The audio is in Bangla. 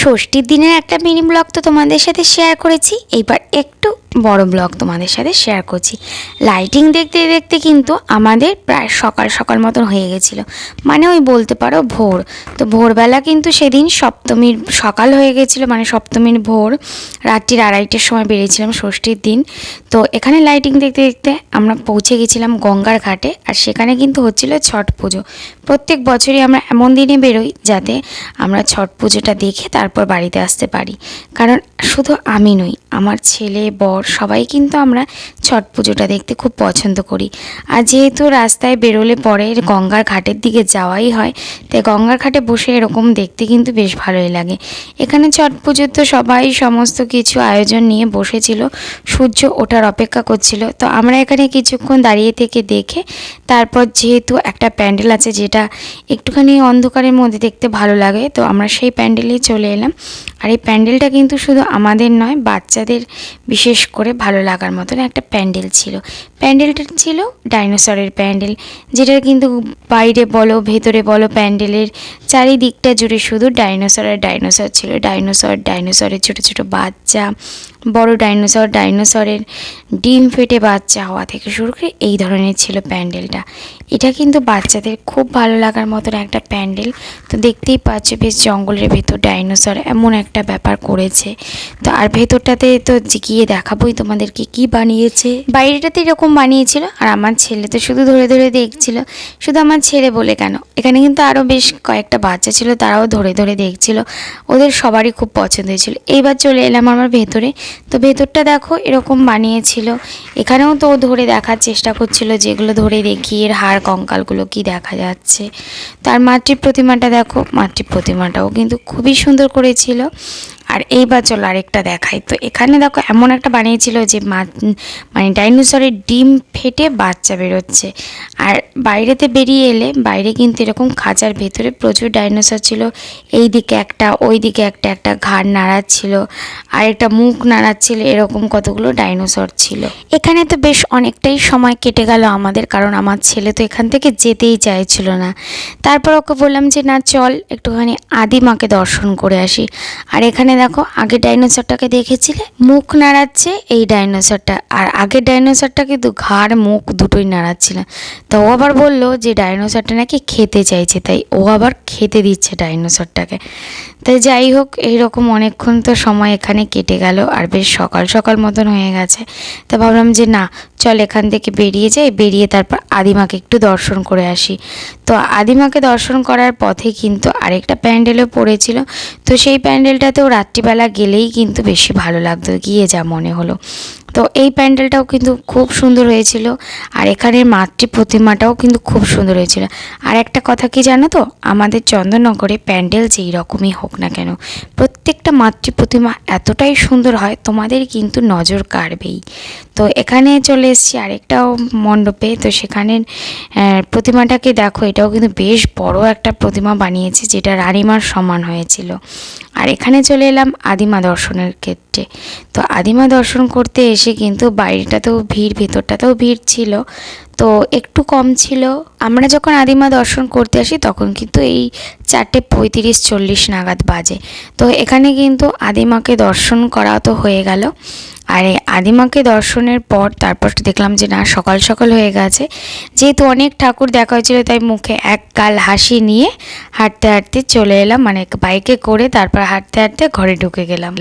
ষষ্ঠীর দিনের একটা মিনি ব্লগ তো তোমাদের সাথে শেয়ার করেছি। এইবার একটু বড় ব্লগ তোমাদের সাথে শেয়ার করছি। লাইটিং দেখতে দেখতে কিন্তু আমাদের প্রায় সকাল সকাল মতন হয়ে গেছিল। মানে ওই বলতে পারো ভোর। তো ভোরবেলা কিন্তু সেদিন সপ্তমীর সকাল হয়ে গেছিল মানে সপ্তমীর ভোর, রাত্রির আড়াইটের সময় বেরিয়েছিলাম ষষ্ঠীর দিন। তো এখানে লাইটিং দেখতে দেখতে আমরা পৌঁছে গেছিলাম গঙ্গার ঘাটে, আর সেখানে কিন্তু হচ্ছিল ছট পুজো। প্রত্যেক বছরই আমরা এমন দিনে বেরোই যাতে আমরা ছট পুজোটা দেখে তারপর বাড়িতে আসতে পারি। কারণ শুধু আমি নই, আমার ছেলে, বর সবাই কিন্তু আমরা ছট পুজোটা দেখতে খুব পছন্দ করি। আর যেহেতু রাস্তায় বেরোলে পরে গঙ্গার ঘাটের দিকে যাওয়াই হয়, তাই গঙ্গার ঘাটে বসে এরকম দেখতে কিন্তু বেশ ভালোই লাগে। এখানে ছট পুজোর তো সবাই সমস্ত কিছু আয়োজন নিয়ে বসেছিল, সূর্য ওঠার অপেক্ষা করছিল। তো আমরা এখানে কিছুক্ষণ দাঁড়িয়ে থেকে দেখে, তারপর যেহেতু একটা প্যান্ডেল আছে যেটা একটুখানি অন্ধকারের মধ্যে দেখতে ভালো লাগে, তো আমরা সেই প্যান্ডেলেই চলে এলাম। আর এই প্যান্ডেলটা কিন্তু শুধু আমাদের নয়, বাচ্চাদের বিশেষ করে ভালো লাগার মতন একটা প্যান্ডেল ছিল। প্যান্ডেলটা ছিল ডাইনোসরের প্যান্ডেল, যেটা কিন্তু বাইরে বলো, ভেতরে বলো, প্যান্ডেলের চারিদিকটা জুড়ে শুধু ডাইনোসর আর ডাইনোসর ছিল। ডাইনোসর, ডাইনোসরের ছোটো ছোটো বাচ্চা, বড় ডাইনোসর, ডাইনোসরের ডিম ফেটে বাচ্চা হওয়া থেকে শুরু করে এই ধরনের ছিল প্যান্ডেলটা। এটা কিন্তু বাচ্চাদের খুব ভালো লাগার মতন একটা প্যান্ডেল। তো দেখতেই পাচ্ছ, বেশ জঙ্গলের ভেতর ডাইনোসর এমন একটা ব্যাপার করেছে। তো আর ভেতরটাতে তো গিয়ে দেখাবোই তোমাদেরকে কি বানিয়েছে। বাইরেটাতে এরকম বানিয়েছিল আর আমার ছেলে তো শুধু ধরে ধরে দেখছিল। শুধু আমার ছেলে বলে কেন? এখানে কিন্তু আরও বেশ কয়েকটা বাচ্চা ছিল, তারাও ধরে ধরে দেখছিল। ওদের সবারই খুব পছন্দ হয়েছিল। এইবার চলে এলাম আমার ভেতরে। তো ভেতরটা দেখো, এরকম বানিয়েছিল। এখানেও তো ও ধরে দেখার চেষ্টা করছিল যেগুলো ধরে দেখি, এর হাড় কঙ্কালগুলো কি দেখা যাচ্ছে। তার মাতৃ প্রতিমাটা দেখো মাতৃ প্রতিমাটাও কিন্তু খুবই সুন্দর করেছিল। আর এইবার চলো আরেকটা দেখাই। তো এখানে দেখো এমন একটা বানিয়েছিল যে মানে ডাইনোসরের ডিম ফেটে বাচ্চা বেরোচ্ছে। আর বাইরেতে বেরিয়ে এলে বাইরে কিন্তু এরকম খাঁচার ভেতরে প্রচুর ডাইনোসর ছিল। এই দিকে একটা ওই দিকে একটা একটা ঘাড় নাড়াচ্ছিল। আর একটা মুখ নাড়াচ্ছিল, এরকম কতগুলো ডাইনোসর ছিল। এখানে তো বেশ অনেকটাই সময় কেটে গেল আমাদের, কারণ আমার ছেলে তো এখান থেকে যেতেই চাইছিল না। তারপর ওকে বললাম যে, না, চল, একটুখানি আদিমাকে দর্শন করে আসি। আর এখানে দেখো, আগে ডাইনোসরটাকে দেখেছিলে? মুখ নাড়াচ্ছে, এই ডাইনোসরটা। আর আগে ডাইনোসরটা কিন্তু ঘাড়, মুখ দুটোই নাড়াচ্ছিল। তো ও আবার বলল যে, ডাইনোসরটা নাকি খেতে চাইছে, তাই ও আবার খেতে দিচ্ছে ডাইনোসরটাকে। তাই যাই হোক, এইরকম অনেকক্ষণ তো সময় এখানে কেটে গেল আর বেশ সকাল সকাল মতন হয়ে গেছে। তা ভাবলাম যে না, চল এখান থেকে বেরিয়ে যাই, বেরিয়ে তারপর আদিমাকে একটু দর্শন করে আসি। তো আদিমাকে দর্শন করার পথে কিন্তু আরেকটা প্যান্ডেলও পড়েছিল। তো সেই প্যান্ডেলটাতেও রাত্রিবেলা গেলেই কিন্তু বেশি ভালো লাগতো, গিয়ে যা মনে হলো। তো এই প্যান্ডেলটাও কিন্তু খুব সুন্দর হয়েছিল। আর এখানের মাতৃ প্রতিমাটাও কিন্তু খুব সুন্দর হয়েছিল। আর একটা কথা কি জানো তো? আমাদের চন্দননগরে প্যান্ডেল যেই রকমই হোক না কেন প্রত্যেকটা মাতৃ প্রতিমা এতটাই সুন্দর হয় তোমাদের কিন্তু নজর কাড়বেই। তো এখানে চলে এসেছি আরেকটাও মণ্ডপে। তো সেখানে আহ, প্রতিমাটাকে দেখো এটাও কিন্তু বেশ বড় একটা প্রতিমা বানিয়েছে যেটা রানিমার সমান হয়েছিল। আর এখানে চলে এলাম আদিমা দর্শনের ক্ষেত্রে। তো আদিমা দর্শন করতে কিন্তু বাইরেটাতেও ভিড়, ভেতরটাতেও ভিড় ছিল। তো একটু কম ছিল। আমরা যখন আদিমা দর্শন করতে আসি, তখন কিন্তু এই চারটে পঁয়ত্রিশ, চল্লিশ নাগাদ বাজে। তো এখানে কিন্তু আদিমাকে দর্শন করা তো হয়ে গেল। আর এই আদিমাকে দর্শনের পর তারপর দেখলাম যে না, সকাল সকাল হয়ে গেছে। যেহেতু অনেক ঠাকুর দেখা হয়েছিল, তাই মুখে এক গাল হাসি নিয়ে হাঁটতে হাঁটতে চলে এলাম। মানে বাইকে করে তারপর হাঁটতে হাঁটতে ঘরে ঢুকে গেলাম।